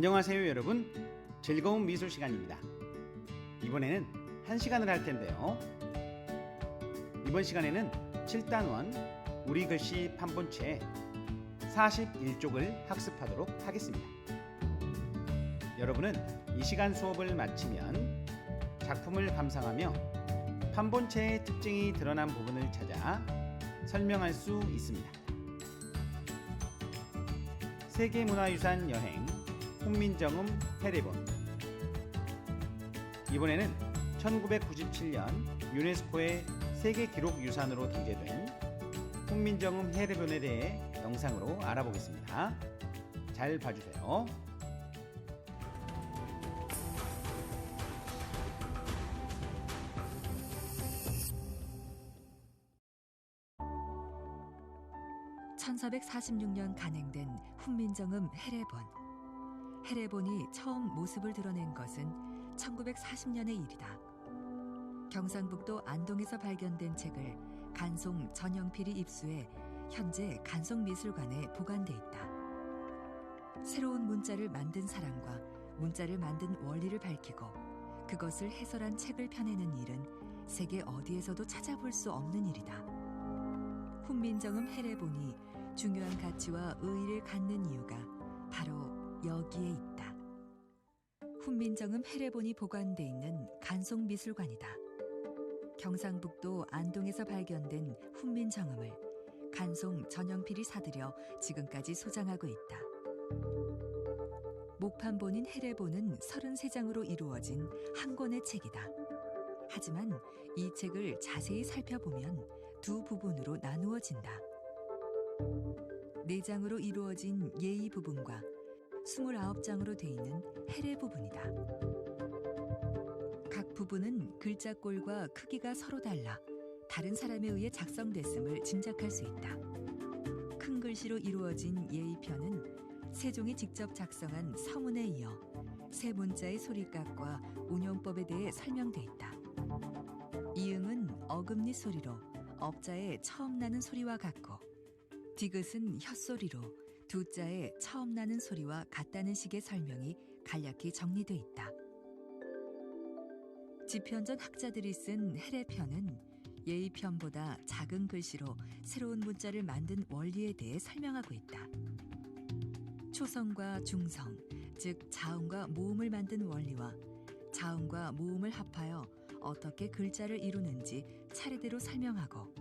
안녕하세요 여러분. 즐거운 미술 시간입니다. 이번에는 한 시간을 할 텐데요. 이번 시간에는 7단원 우리 글씨 판본체 41쪽을 학습하도록 하겠습니다. 여러분은 이 시간 수업을 마치면 작품을 감상하며 판본체의 특징이 드러난 부분을 찾아 설명할 수 있습니다. 세계문화유산 여행 훈민정음 해리본 이번에는 1997년 유네스코의 세계 기록 유산으로 등재된 훈민정음 해리본에 대해 영상으로 알아보겠습니다. 잘 봐주세요. (1446년) 간행된 훈민정음 해례본 해례본이 처음 모습을 드러낸 것은 (1940년의) 일이다 경상북도 안동에서 발견된 책을 간송 전영필이 입수해 현재 간송미술관에 보관돼 있다 새로운 문자를 만든 사람과 문자를 만든 원리를 밝히고 그것을 해설한 책을 펴내는 일은 세계 어디에서도 찾아볼 수 없는 일이다. 훈민정음 해례본이 중요한 가치와 의의를 갖는 이유가 바로 여기에 있다. 훈민정음 해례본이 보관돼 있는 간송미술관이다. 경상북도 안동에서 발견된 훈민정음을 간송 전영필이 사들여 지금까지 소장하고 있다. 목판본인 해례본은 33장으로 이루어진 한 권의 책이다. 하지만 이 책을 자세히 살펴보면 두 부분으로 나누어진다. 네 장으로 이루어진 예의 부분과 29장으로 돼 있는 해례 부분이다. 각 부분은 글자꼴과 크기가 서로 달라 다른 사람에 의해 작성됐음을 짐작할 수 있다. 큰 글씨로 이루어진 예의편은 세종이 직접 작성한 서문에 이어 세 문자의 소리값과 운용법에 대해 설명돼 있다. 이응은 어금니 소리로 업자의 처음 나는 소리와 같고 디귿은 혓소리로 두 자의 처음 나는 소리와 같다는 식의 설명이 간략히 정리돼 있다. 지편전 학자들이 쓴 해례편은 예의편보다 작은 글씨로 새로운 문자를 만든 원리에 대해 설명하고 있다. 초성과 중성, 즉 자음과 모음을 만든 원리와 자음과 모음을 합하여 어떻게 글자를 이루는지 차례대로 설명하고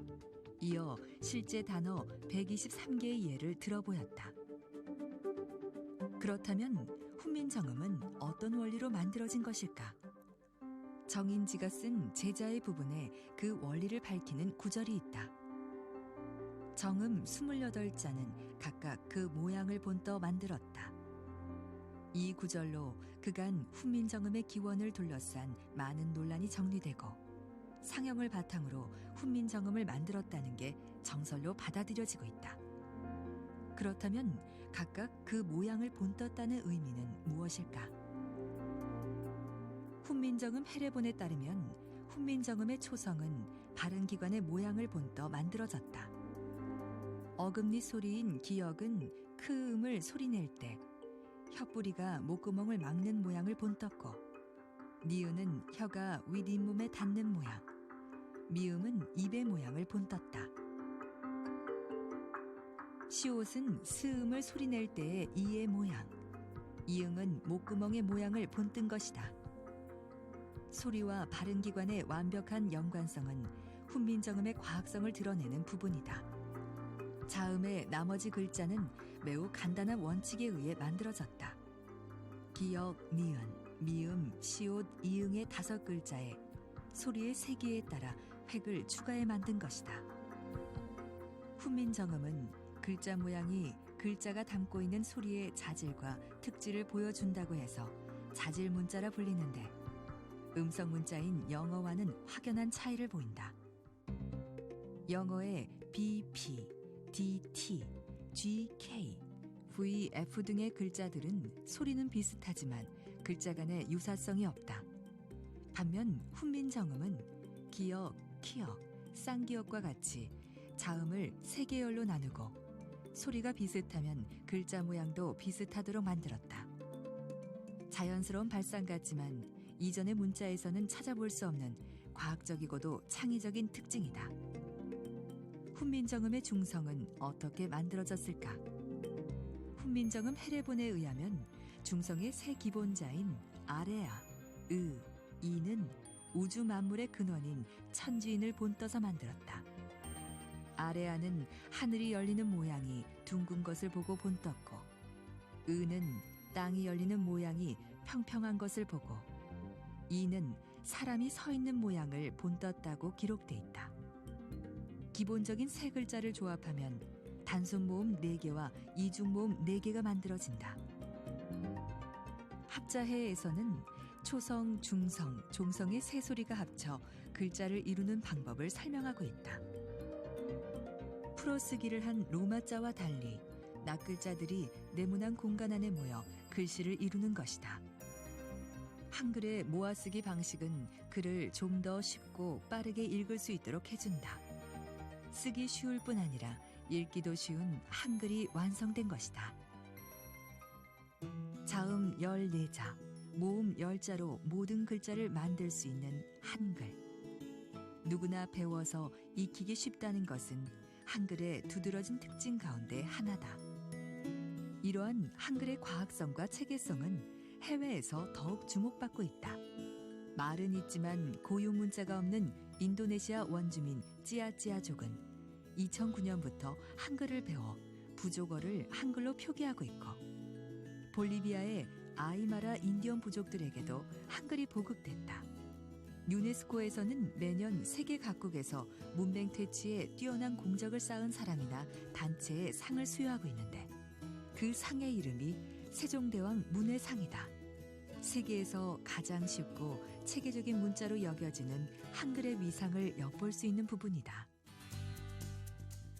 이어 실제 단어 123개의 예를 들어보였다. 그렇다면 훈민정음은 어떤 원리로 만들어진 것일까? 정인지가 쓴 제자의 부분에 그 원리를 밝히는 구절이 있다. 정음 28자는 각각 그 모양을 본떠 만들었다. 이 구절로 그간 훈민정음의 기원을 둘러싼 많은 논란이 정리되고 상형을 바탕으로 훈민정음을 만들었다는 게 정설로 받아들여지고 있다. 그렇다면 각각 그 모양을 본떴다는 의미는 무엇일까? 훈민정음 해례본에 따르면 훈민정음의 초성은 바른 기관의 모양을 본떠 만들어졌다. 어금니 소리인 기역은 크 음을 소리낼 때 혀뿌리가 목구멍을 막는 모양을 본떴고 니은은 혀가 윗잇몸에 닿는 모양 미음은 입의 모양을 본떴다 시옷은 스음을 소리낼 때의 이의 모양 이응은 목구멍의 모양을 본뜬 것이다 소리와 발음 기관의 완벽한 연관성은 훈민정음의 과학성을 드러내는 부분이다 자음의 나머지 글자는 매우 간단한 원칙에 의해 만들어졌다. 기역, 니은, 미음, 시옷, 이응의 다섯 글자에 소리의 세기에 따라 획을 추가해 만든 것이다. 훈민정음은 글자 모양이 글자가 담고 있는 소리의 자질과 특질을 보여준다고 해서 자질 문자라 불리는데 음성 문자인 영어와는 확연한 차이를 보인다. 영어의 BP, DT, GK, VF 등의 글자들은 소리는 비슷하지만 글자 간의 유사성이 없다. 반면 훈민정음은 기역, 키역, 쌍기역과 같이 자음을 세 계열로 나누고 소리가 비슷하면 글자 모양도 비슷하도록 만들었다. 자연스러운 발상 같지만 이전의 문자에서는 찾아볼 수 없는 과학적이고도 창의적인 특징이다. 훈민정음의 중성은 어떻게 만들어졌을까? 훈민정음 헤레본에 의하면 중성의 세 기본자인 아레아, 의, 이는 우주 만물의 근원인 천지인을 본떠서 만들었다. 아레아는 하늘이 열리는 모양이 둥근 것을 보고 본떴고, 의는 땅이 열리는 모양이 평평한 것을 보고, 이는 사람이 서 있는 모양을 본떴다고 기록돼 있다. 기본적인 세 글자를 조합하면 단순 모음 4개와 이중 모음 4개가 만들어진다. 합자해에서는 초성, 중성, 종성의 세 소리가 합쳐 글자를 이루는 방법을 설명하고 있다. 풀어쓰기를 한 로마자와 달리 낱글자들이 네모난 공간 안에 모여 글씨를 이루는 것이다. 한글의 모아쓰기 방식은 글을 좀 더 쉽고 빠르게 읽을 수 있도록 해준다. 쓰기 쉬울 뿐 아니라 읽기도 쉬운 한글이 완성된 것이다. 자음 14자, 모음 10자로 모든 글자를 만들 수 있는 한글. 누구나 배워서 익히기 쉽다는 것은 한글의 두드러진 특징 가운데 하나다. 이러한 한글의 과학성과 체계성은 해외에서 더욱 주목받고 있다. 말은 있지만 고유 문자가 없는 인도네시아 원주민 찌아찌아족은 2009년부터 한글을 배워 부족어를 한글로 표기하고 있고 볼리비아의 아이마라 인디언 부족들에게도 한글이 보급됐다. 유네스코에서는 매년 세계 각국에서 문맹 퇴치에 뛰어난 공적을 쌓은 사람이나 단체에 상을 수여하고 있는데 그 상의 이름이 세종대왕 문해상이다. 세계에서 가장 쉽고 체계적인 문자로 여겨지는 한글의 위상을 엿볼 수 있는 부분이다.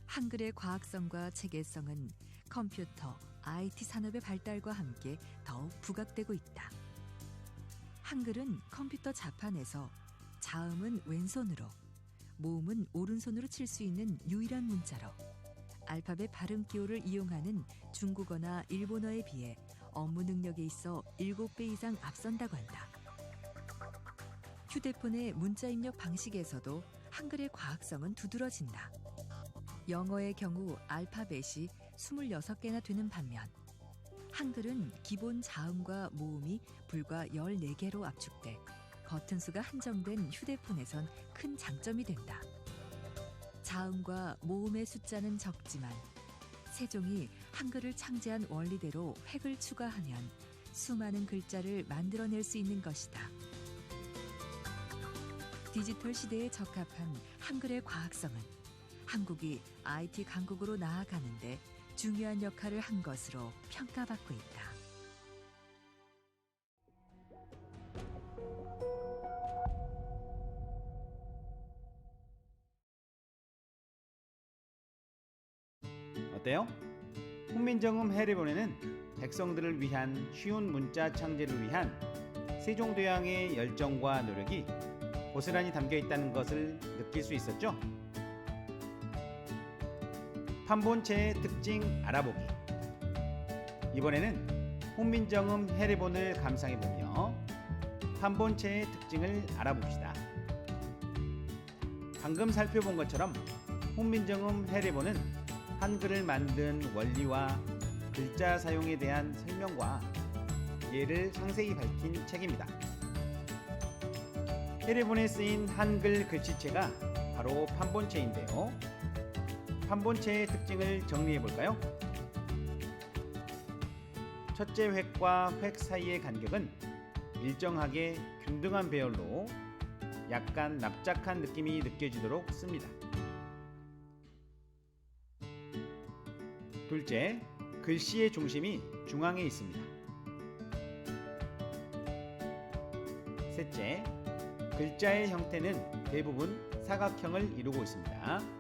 한글의 과학성과 체계성은 컴퓨터, IT 산업의 발달과 함께 더욱 부각되고 있다. 한글은 컴퓨터 자판에서 자음은 왼손으로, 모음은 오른손으로 칠 수 있는 유일한 문자로 알파벳 발음 기호를 이용하는 중국어나 일본어에 비해 업무 능력에 있어 7배 이상 앞선다고 한다. 휴대폰의 문자 입력 방식에서도 한글의 과학성은 두드러진다. 영어의 경우 알파벳이 26개나 되는 반면 한글은 기본 자음과 모음이 불과 14개로 압축돼 버튼 수가 한정된 휴대폰에선 큰 장점이 된다. 자음과 모음의 숫자는 적지만 세종이 한글을 창제한 원리대로 획을 추가하면 수많은 글자를 만들어낼 수 있는 것이다. 디지털 시대에 적합한 한글의 과학성은 한국이 IT 강국으로 나아가는데 중요한 역할을 한 것으로 평가받고 있다. 어때요? 훈민정음 해리본에는 백성들을 위한 쉬운 문자 창제를 위한 세종대왕의 열정과 노력이 고스란히 담겨 있다는 것을 느낄 수 있었죠? 판본체의 특징 알아보기. 이번에는 훈민정음 해리본을 감상해 보며 판본체의 특징을 알아봅시다. 방금 살펴본 것처럼 훈민정음 해리본은 한글을 만든 원리와 글자 사용에 대한 설명과 예를 상세히 밝힌 책입니다. 해리본에 쓰인 한글 글씨체가 바로 판본체인데요. 판본체의 특징을 정리해 볼까요? 첫째 획과 획 사이의 간격은 일정하게 균등한 배열로 약간 납작한 느낌이 느껴지도록 씁니다. 둘째, 글씨의 중심이 중앙에 있습니다. 셋째, 글자의 형태는 대부분 사각형을 이루고 있습니다.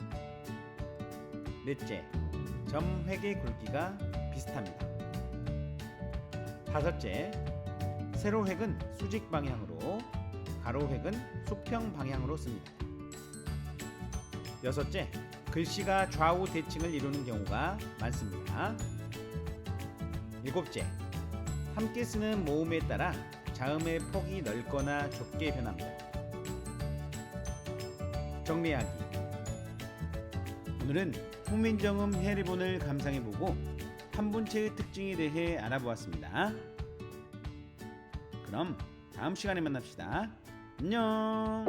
넷째, 점획의 굵기가 비슷합니다. 다섯째, 세로획은 수직 방향으로, 가로획은 수평 방향으로 씁니다. 여섯째, 글씨가 좌우 대칭을 이루는 경우가 많습니다. 일곱째, 함께 쓰는 모음에 따라 자음의 폭이 넓거나 좁게 변합니다. 정리하기 오늘은 훈민정음 해리본을 감상해보고 한문체의 특징에 대해 알아보았습니다. 그럼 다음 시간에 만납시다. 안녕.